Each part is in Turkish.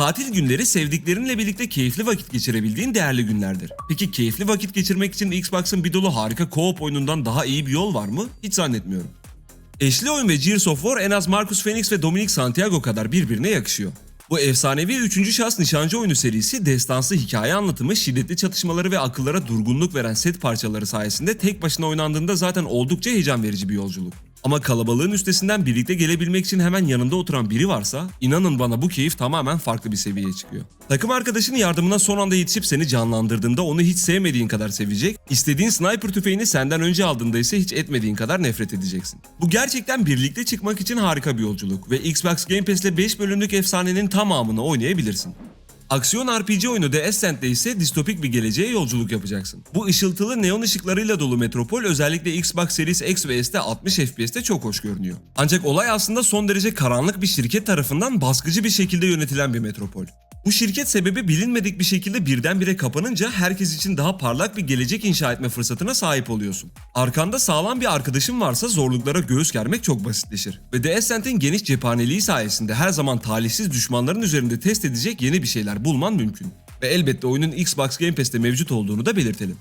Tatil günleri sevdiklerinle birlikte keyifli vakit geçirebildiğin değerli günlerdir. Peki keyifli vakit geçirmek için Xbox'ın bir dolu harika co-op oyunundan daha iyi bir yol var mı? Hiç zannetmiyorum. Eşli oyun ve Gears of War en az Marcus Phoenix ve Dominic Santiago kadar birbirine yakışıyor. Bu efsanevi 3. şahıs nişancı oyunu serisi destansı hikaye anlatımı, şiddetli çatışmaları ve akıllara durgunluk veren set parçaları sayesinde tek başına oynandığında zaten oldukça heyecan verici bir yolculuk. Ama kalabalığın üstesinden birlikte gelebilmek için hemen yanında oturan biri varsa inanın bana bu keyif tamamen farklı bir seviyeye çıkıyor. Takım arkadaşın yardımına son anda yetişip seni canlandırdığında onu hiç sevmediğin kadar sevecek, istediğin sniper tüfeğini senden önce aldığında ise hiç etmediğin kadar nefret edeceksin. Bu gerçekten birlikte çıkmak için harika bir yolculuk ve Xbox Game Pass'le 5 bölümlük efsanenin tamamını oynayabilirsin. Aksiyon RPG oyunu The Ascent'te ise distopik bir geleceğe yolculuk yapacaksın. Bu ışıltılı neon ışıklarıyla dolu metropol özellikle Xbox Series X ve S'te 60 FPS'te çok hoş görünüyor. Ancak olay aslında son derece karanlık bir şirket tarafından baskıcı bir şekilde yönetilen bir metropol. Bu şirket sebebi bilinmedik bir şekilde birdenbire kapanınca herkes için daha parlak bir gelecek inşa etme fırsatına sahip oluyorsun. Arkanda sağlam bir arkadaşın varsa zorluklara göğüs germek çok basitleşir. Ve The Ascent'in geniş cephaneliği sayesinde her zaman talihsiz düşmanların üzerinde test edecek yeni bir şeyler bulman mümkün. Ve elbette oyunun Xbox Game Pass'te mevcut olduğunu da belirtelim.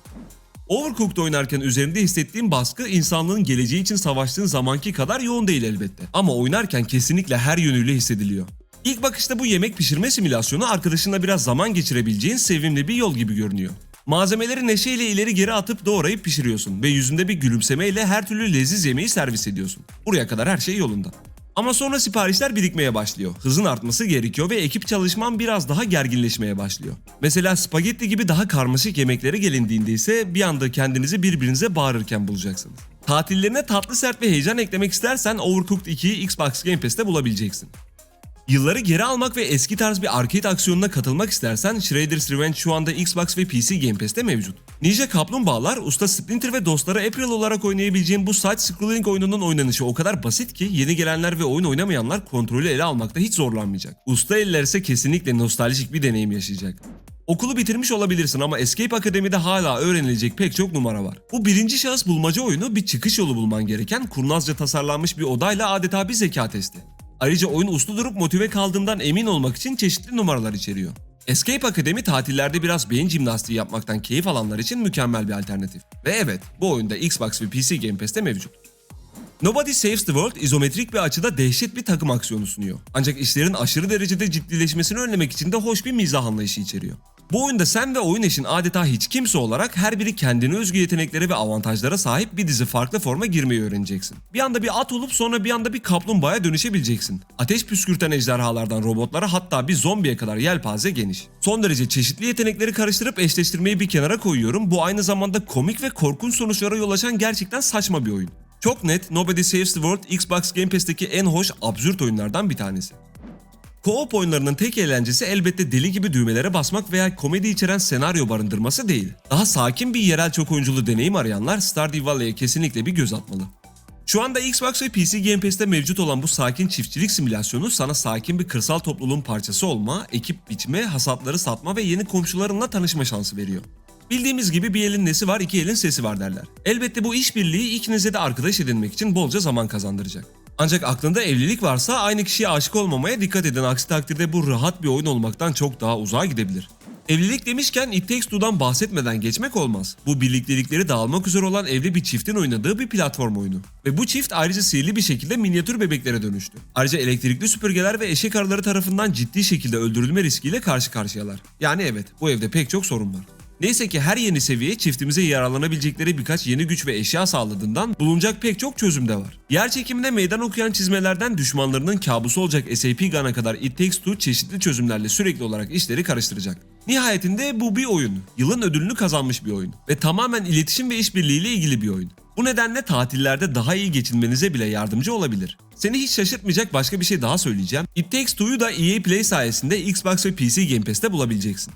Overcooked oynarken üzerinde hissettiğim baskı insanlığın geleceği için savaştığın zamanki kadar yoğun değil elbette. Ama oynarken kesinlikle her yönüyle hissediliyor. İlk bakışta bu yemek pişirme simülasyonu arkadaşınla biraz zaman geçirebileceğin sevimli bir yol gibi görünüyor. Malzemeleri neşeyle ileri geri atıp doğrayıp pişiriyorsun ve yüzünde bir gülümsemeyle her türlü leziz yemeği servis ediyorsun. Buraya kadar her şey yolunda. Ama sonra siparişler birikmeye başlıyor. Hızın artması gerekiyor ve ekip çalışman biraz daha gerginleşmeye başlıyor. Mesela spagetti gibi daha karmaşık yemeklere gelindiğinde ise bir anda kendinizi birbirinize bağırırken bulacaksınız. Tatillerine tatlı sert ve heyecan eklemek istersen Overcooked 2'yi Xbox Game Pass'te bulabileceksin. Yılları geri almak ve eski tarz bir arcade aksiyonuna katılmak istersen Shredder's Revenge şu anda Xbox ve PC Game Pass'te mevcut. Ninja Kaplumbağalar, usta Splinter ve dostları April olarak oynayabileceğin bu side-scrolling oyununun oynanışı o kadar basit ki yeni gelenler ve oyun oynamayanlar kontrolü ele almakta hiç zorlanmayacak. Usta eller ise kesinlikle nostaljik bir deneyim yaşayacak. Okulu bitirmiş olabilirsin ama Escape Akademi'de hala öğrenilecek pek çok numara var. Bu birinci şahıs bulmaca oyunu bir çıkış yolu bulman gereken kurnazca tasarlanmış bir odayla adeta bir zeka testi. Ayrıca oyun uslu durup motive kaldığından emin olmak için çeşitli numaralar içeriyor. Escape Academy tatillerde biraz beyin jimnastiği yapmaktan keyif alanlar için mükemmel bir alternatif. Ve evet, bu oyunda Xbox ve PC Game Pass'te mevcut. Nobody Saves the World izometrik bir açıda dehşet bir takım aksiyonu sunuyor. Ancak işlerin aşırı derecede ciddileşmesini önlemek için de hoş bir mizah anlayışı içeriyor. Bu oyunda sen ve oyun eşin adeta hiç kimse olarak her biri kendine özgü yeteneklere ve avantajlara sahip bir dizi farklı forma girmeyi öğreneceksin. Bir anda bir at olup sonra bir anda bir kaplumbağaya dönüşebileceksin. Ateş püskürten ejderhalardan robotlara hatta bir zombiye kadar yelpaze geniş. Son derece çeşitli yetenekleri karıştırıp eşleştirmeyi bir kenara koyuyorum. Bu aynı zamanda komik ve korkunç sonuçlara yol açan gerçekten saçma bir oyun. Çok net Nobody Saves the World Xbox Game Pass'teki en hoş absürt oyunlardan bir tanesi. Co-op oyunlarının tek eğlencesi elbette deli gibi düğmelere basmak veya komedi içeren senaryo barındırması değil. Daha sakin bir yerel çok oyunculu deneyim arayanlar Stardew Valley'e kesinlikle bir göz atmalı. Şu anda Xbox ve PC Game Pass'te mevcut olan bu sakin çiftçilik simülasyonu sana sakin bir kırsal topluluğun parçası olma, ekip biçme, hasatları satma ve yeni komşularınla tanışma şansı veriyor. Bildiğimiz gibi bir elin nesi var, iki elin sesi var derler. Elbette bu işbirliği ikinize de arkadaş edinmek için bolca zaman kazandıracak. Ancak aklında evlilik varsa aynı kişiye aşık olmamaya dikkat edin. Aksi takdirde bu rahat bir oyun olmaktan çok daha uzağa gidebilir. Evlilik demişken It Takes Two'dan bahsetmeden geçmek olmaz. Bu birliktelikleri dağılmak üzere olan evli bir çiftin oynadığı bir platform oyunu. Ve bu çift ayrıca sihirli bir şekilde minyatür bebeklere dönüştü. Ayrıca elektrikli süpürgeler ve eşek arıları tarafından ciddi şekilde öldürülme riskiyle karşı karşıyalar. Yani evet bu evde pek çok sorun var. Neyse ki her yeni seviye çiftimize yararlanabilecekleri birkaç yeni güç ve eşya sağladığından bulunacak pek çok çözüm de var. Yer çekimine meydan okuyan çizmelerden düşmanlarının kabusu olacak SAP Gun'a kadar It Takes Two çeşitli çözümlerle sürekli olarak işleri karıştıracak. Nihayetinde bu bir oyun. Yılın ödülünü kazanmış bir oyun. Ve tamamen iletişim ve işbirliğiyle ilgili bir oyun. Bu nedenle tatillerde daha iyi geçinmenize bile yardımcı olabilir. Seni hiç şaşırtmayacak başka bir şey daha söyleyeceğim. It Takes Two'yu da EA Play sayesinde Xbox ve PC Game Pass'te bulabileceksin.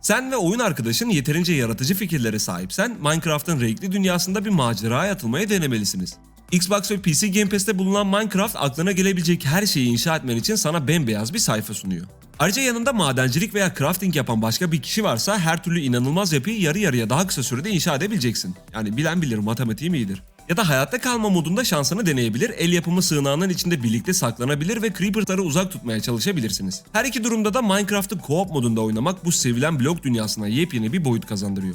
Sen ve oyun arkadaşın yeterince yaratıcı fikirlere sahipsen Minecraft'ın renkli dünyasında bir maceraya atılmaya denemelisiniz. Xbox ve PC Game Pass'te bulunan Minecraft aklına gelebilecek her şeyi inşa etmen için sana bembeyaz bir sayfa sunuyor. Ayrıca yanında madencilik veya crafting yapan başka bir kişi varsa her türlü inanılmaz yapıyı yarı yarıya daha kısa sürede inşa edebileceksin. Yani bilen bilir matematiğim iyidir. Ya da hayatta kalma modunda şansını deneyebilir, el yapımı sığınağının içinde birlikte saklanabilir ve Creeper'ları uzak tutmaya çalışabilirsiniz. Her iki durumda da Minecraft'ı co-op modunda oynamak bu sevilen blok dünyasına yepyeni bir boyut kazandırıyor.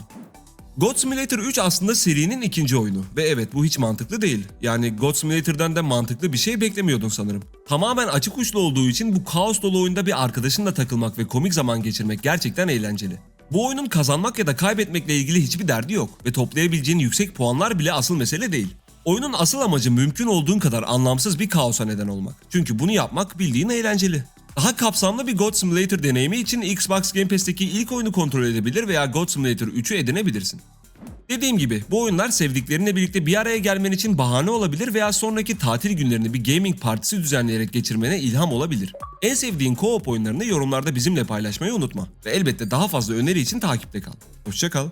God Simulator 3 aslında serinin ikinci oyunu ve evet bu hiç mantıklı değil. Yani God Simulator'dan da mantıklı bir şey beklemiyordun sanırım. Tamamen açık uçlu olduğu için bu kaos dolu oyunda bir arkadaşınla takılmak ve komik zaman geçirmek gerçekten eğlenceli. Bu oyunun kazanmak ya da kaybetmekle ilgili hiçbir derdi yok ve toplayabileceğin yüksek puanlar bile asıl mesele değil. Oyunun asıl amacı mümkün olduğun kadar anlamsız bir kaosa neden olmak. Çünkü bunu yapmak bildiğin eğlenceli. Daha kapsamlı bir God Simulator deneyimi için Xbox Game Pass'teki ilk oyunu kontrol edebilir veya God Simulator 3'ü edinebilirsin. Dediğim gibi bu oyunlar sevdiklerinle birlikte bir araya gelmen için bahane olabilir veya sonraki tatil günlerini bir gaming partisi düzenleyerek geçirmene ilham olabilir. En sevdiğin co-op oyunlarını yorumlarda bizimle paylaşmayı unutma. Ve elbette daha fazla öneri için takipte kal. Hoşçakal.